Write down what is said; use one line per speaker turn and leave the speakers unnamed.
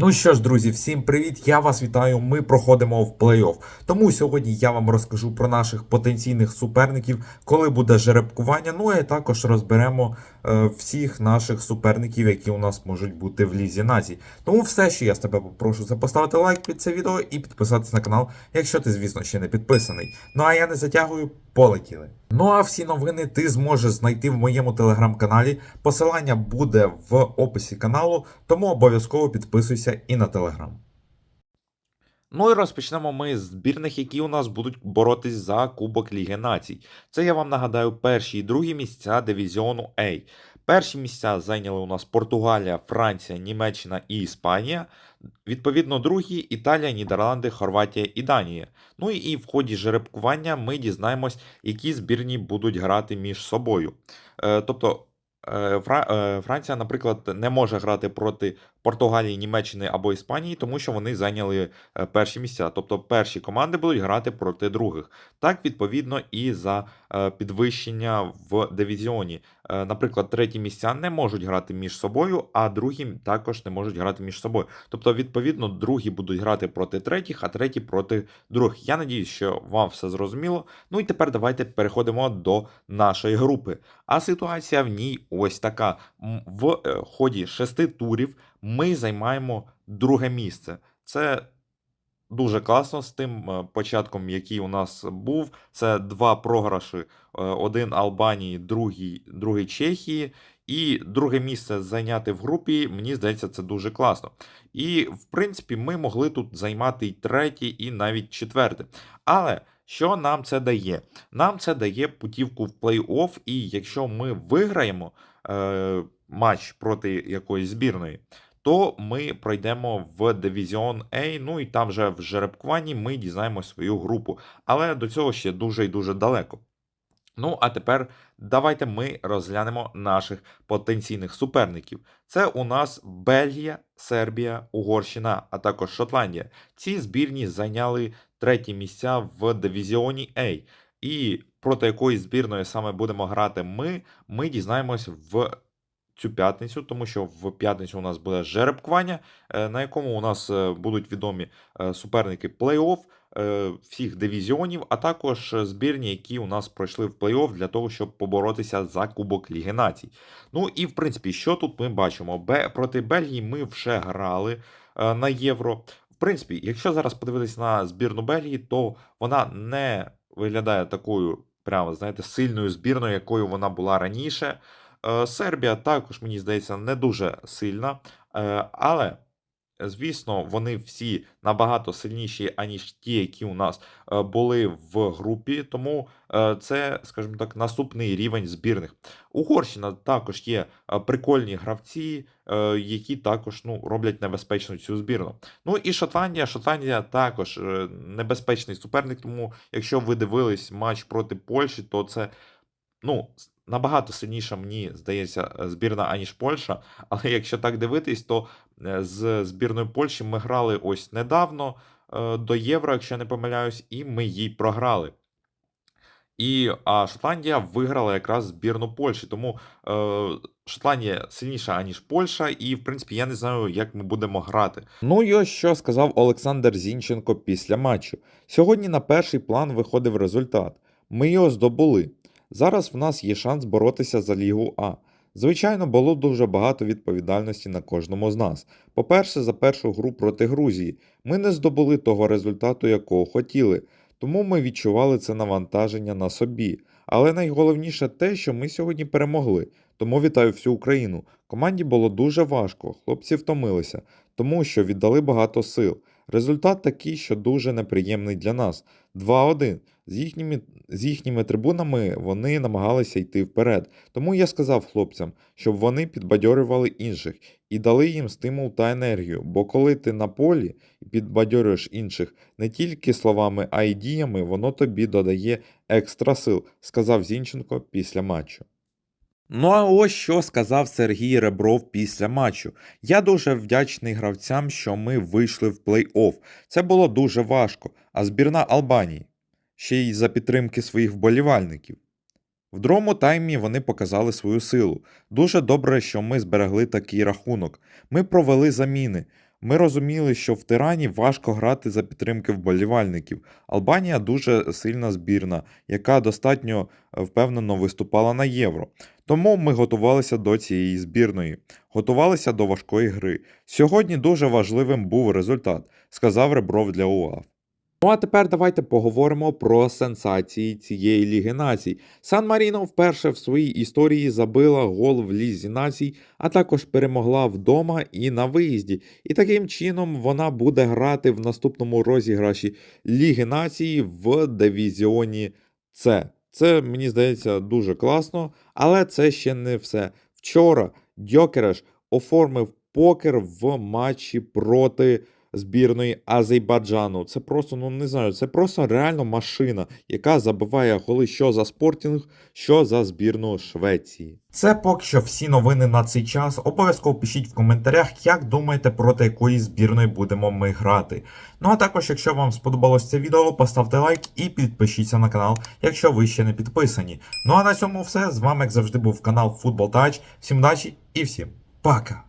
Ну що ж, друзі, всім привіт! Я вас вітаю. Ми проходимо в плей-офф. Тому сьогодні я вам розкажу про наших потенційних суперників, коли буде жеребкування. Ну і також розберемо е, всіх наших суперників, які у нас можуть бути в лізі націй. Тому все, що я з тебе попрошу, це поставити лайк під це відео і підписатись на канал, якщо ти, звісно, ще не підписаний. Ну а я не затягую, полетіли. Ну а всі новини ти зможеш знайти в моєму телеграм-каналі. Посилання буде в описі каналу, тому обов'язково підписуйся і на телеграм.
Ну і розпочнемо ми з збірних, які у нас будуть боротись за Кубок Ліги Націй. Це я вам нагадаю перші і другі місця дивізіону А. Перші місця зайняли у нас Португалія, Франція, Німеччина і Іспанія. Відповідно, другі Італія, Нідерланди, Хорватія і Данія. Ну і в ході жеребкування ми дізнаємось, які збірні будуть грати між собою. Е, тобто. Е, е, Франція, наприклад, не може грати проти Португалії, Німеччини або Іспанії, тому що вони зайняли е, перші місця. Тобто перші команди будуть грати проти других. Так, відповідно, і за підвищення в дивізіоні. Наприклад, треті місця не можуть грати між собою, а другі також не можуть грати між собою. Тобто, відповідно, другі будуть грати проти третіх, а треті проти других. Я надіюсь, що вам все зрозуміло. Ну і тепер давайте переходимо до нашої групи. А ситуація в ній ось така: в е, ході шести турів ми займаємо друге місце. Це дуже класно з тим е, початком, який у нас був. Це два програші: е, один Албанії, другий, другий Чехії. І друге місце зайняти в групі, мені здається, це дуже класно. І, в принципі, ми могли тут займати і третє, і навіть четверте. Але що нам це дає? Нам це дає путівку в плей-офф, і якщо ми виграємо е, матч проти якоїсь збірної, то ми пройдемо в дивізіон А, ну і там вже в жеребкуванні ми дізнаємо свою групу. Але до цього ще дуже і дуже далеко. Ну, а тепер давайте ми розглянемо наших потенційних суперників. Це у нас Бельгія, Сербія, Угорщина, а також Шотландія. Ці збірні зайняли треті місця в дивізіоні А. І проти якої збірної саме будемо грати ми, ми дізнаємось в цю п'ятницю, тому що в п'ятницю у нас буде жеребкування, е, на якому у нас е, будуть відомі е, суперники плей-офф всіх дивізіонів, а також е, збірні, які у нас пройшли в плей-офф для того, щоб поборотися за Кубок Ліги Націй. Ну і в принципі, що тут ми бачимо? Бе проти Бельгії ми вже грали е, на євро. В принципі, якщо зараз подивитися на збірну Бельгії, то вона не виглядає такою, прямо знаєте, сильною збірною, якою вона була раніше. Е, Сербія також, мені здається, не дуже сильна, е, але. Звісно, вони всі набагато сильніші, аніж ті, які у нас е, були в групі. Тому е, це, скажімо так, наступний рівень збірних. Угорщина також є е, прикольні гравці, які також ну, роблять небезпечну цю збірну. Ну і Шотландія. Шотландія також небезпечний суперник. Тому, якщо ви дивились матч проти Польщі, то це ну, набагато сильніша, мені здається, е, збірна, аніж Польща. Але якщо так дивитись, то е, з збірною Польщі ми грали ось недавно е, до Євро, якщо я не помиляюсь, і ми їй програли. І а Шотландія виграла якраз збірну Польщі. Тому е, Шотландія сильніша, аніж Польща, і в принципі я не знаю, як ми будемо грати.
Ну і ось що сказав Олександр Зінченко після матчу. Сьогодні на перший план виходив результат. Ми його здобули. Зараз в нас є шанс боротися за Лігу А. Звичайно, було дуже багато відповідальності на кожному з нас. По-перше, за першу гру проти Грузії ми не здобули того результату, якого хотіли, тому ми відчували це навантаження на собі. Але найголовніше те, що ми сьогодні перемогли. Тому вітаю всю Україну. Команді було дуже важко, хлопці втомилися, тому що віддали багато сил. Результат такий, що дуже неприємний для нас. 2-1. З їхніми, з їхніми трибунами вони намагалися йти вперед. Тому я сказав хлопцям, щоб вони підбадьорювали інших і дали їм стимул та енергію. Бо коли ти на полі і підбадьорюєш інших не тільки словами, а й діями, воно тобі додає екстра сил, сказав Зінченко після матчу. Ну а ось що сказав Сергій Ребров після матчу. Я дуже вдячний гравцям, що ми вийшли в плей-офф. Це було дуже важко, а збірна Албанії ще й за підтримки своїх вболівальників. В другому таймі вони показали свою силу. Дуже добре, що ми зберегли такий рахунок. Ми провели заміни. Ми розуміли, що в Тирані важко грати за підтримки вболівальників. Албанія дуже сильна збірна, яка достатньо е, впевнено виступала на євро. Тому ми готувалися до цієї збірної, готувалися до важкої гри. Сьогодні дуже важливим був результат, сказав Ребров для УАФ. Ну а тепер давайте поговоримо про сенсації цієї Ліги націй. Сан Маріно вперше в своїй історії забила гол в Лізі націй, а також перемогла вдома і на виїзді. І таким чином вона буде грати в наступному розіграші Ліги націй в дивізіоні С. Це мені здається дуже класно, але це ще не все. Вчора Дьокереш оформив покер в матчі проти збірної Азербайджану. Це просто, ну не знаю, це просто реально машина, яка забиває голи що за спортінг, що за збірну Швеції. Це поки що всі новини на цей час. Обов'язково пишіть в коментарях, як думаєте, проти якої збірної будемо ми грати. Ну а також, якщо вам сподобалось це відео, поставте лайк і підпишіться на канал, якщо ви ще не підписані. Ну а на цьому все. З вами, як завжди, був канал Football Touch. Всім удачі і всім пока!